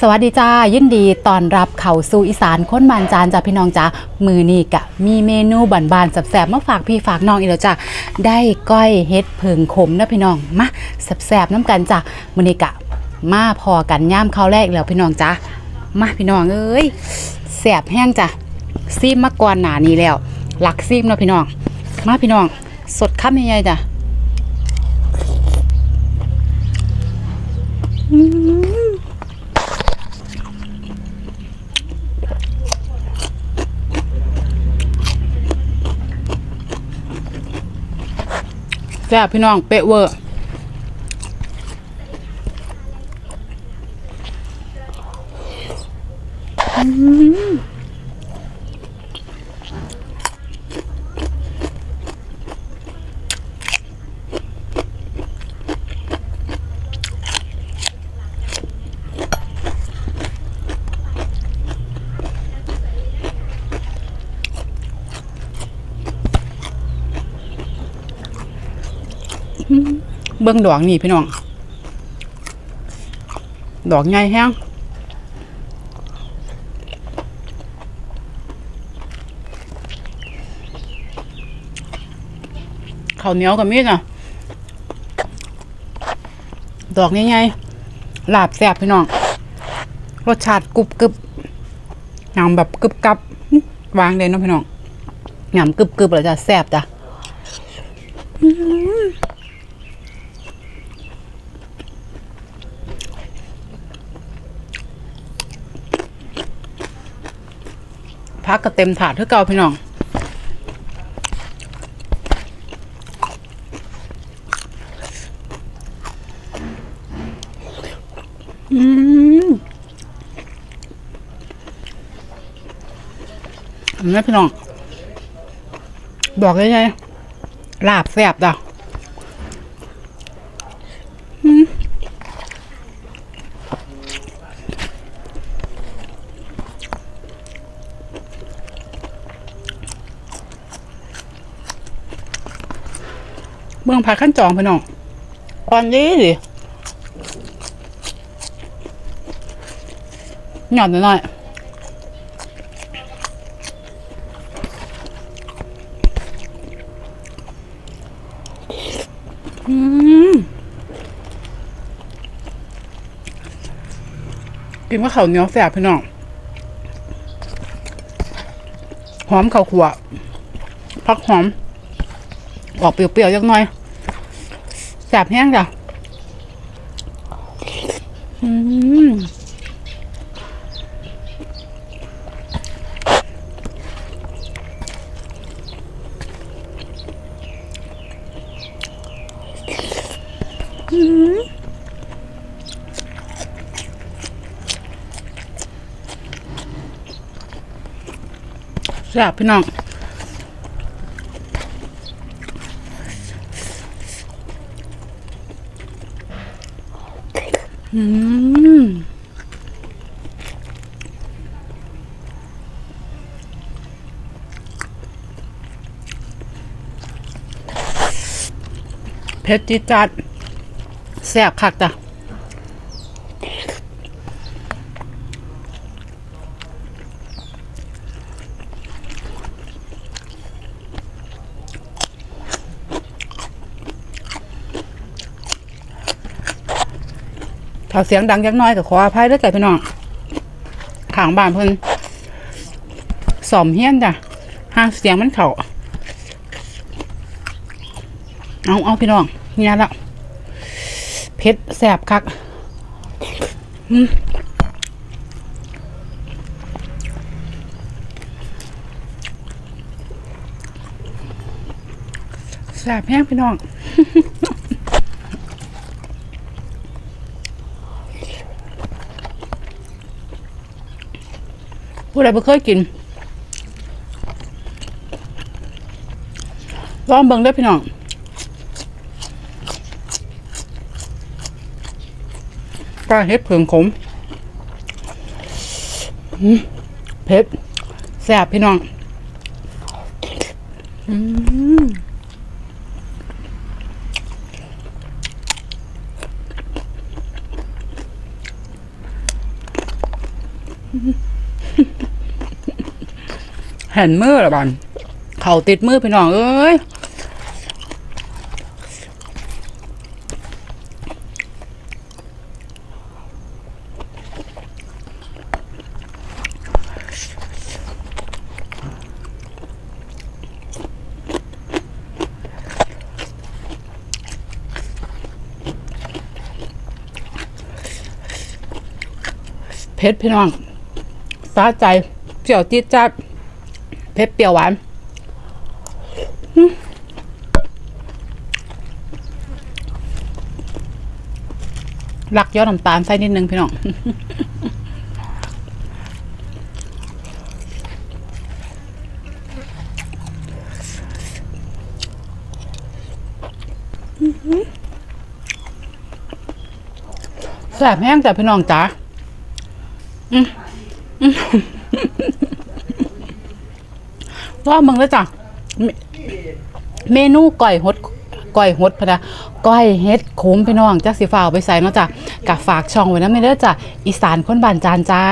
สวัสดีจ้ายินดีตอนรับเข้าสู่อีสานค้นบานจานจ้าพี่น้องจ้ามือนี่กะ มีเมนูบานบานๆแสบๆมาฝากพี่ฝากน้องอีกแล้วจ้าได้ก้อยเฮ็ดเพิงขมนะพี่น้องมาแสบๆน้ำกันจ้ามือนี่กะ มาพอกันย่ามข้าวแรกแล้วพี่น้องจ้ามาพี่น้องเอ้ยแสบแห้งจ้ะซีมมาก่อนหนานี้แล้ว หลักซีมเนาะพี่น้อง มาพี่น้อง สดคำใหญ่ๆจ้ะ ซ่บพี่น้องเป๊ะเวอร์ เบิ้องดอกนี่พี่น้อง ดอกใหญ่แห้งข้าวเหนียวกับมีดอะ ดอกใหญ่ๆลาบแซ่บพี่น้อง รสชาติกรุบกรึบยำแบบกรึบกับวางเลยเนาะพี่น้องยำกรึบกรึบแล้วจะแซ่บจ้ะ พักก็เต็มถาดเท่าเก่าพี่น้องอืมนี่พี่น้อง บอกเลยไงลาบแซ่บจ้ะอื เมืองผักขั้นจองพี่น้องก่อนนี้สิหย่อนหน่อยๆอืมกินกับข้าวเหนียวแสบพี่น้อง หอมข้าวขัวผักหอม ออกเปรี้ยวๆยักหน่อยแสบแห้งจ้ะอืมอืมแซ่บพี่น้อง อืมเผ็ดจิจัดแซ่บคักจ้ะ ถ้าเสียงดังยักน้อยก็ขออภัยด้วยจ้ะพี่น้องขางบ้านเพิ่นสอมเฮี้ยนจ้ะห้างเสียงมันเข่าเอาเอาพี่น้องเนี่ยละเผ็ดแสบคักอืมแสบแห้งพี่น้อง ผู้ใดไม่เคยกินลองเบิ่งเด้พี่น้องปลาเห็ดเผืองขมอืมเผ็ดแซ่บพี่น้องอืม เห็นมือละบันเขาติดมือพี่น้องเอ้ยเผ็ดพี่น้องสาใจเปรี้ยวจี๊ดจัด เผ็ดเปรี้ยวหวานรักยอดน้ำตาลใส่นิดนึงพี่น้องแสบแห้งจ้ะพี่น้องจ๋าว่ามึ งเลยจ้ะเมเมนูก่อยฮดก้อยฮดพนะก้อยเฮ็ดขมพี่น้องจักสีฟ้าไปใส่เนาะจ้ะกับฝากช่องไว้นะไม่เด้อจ้ะอีสานคนบ้านจานจ้า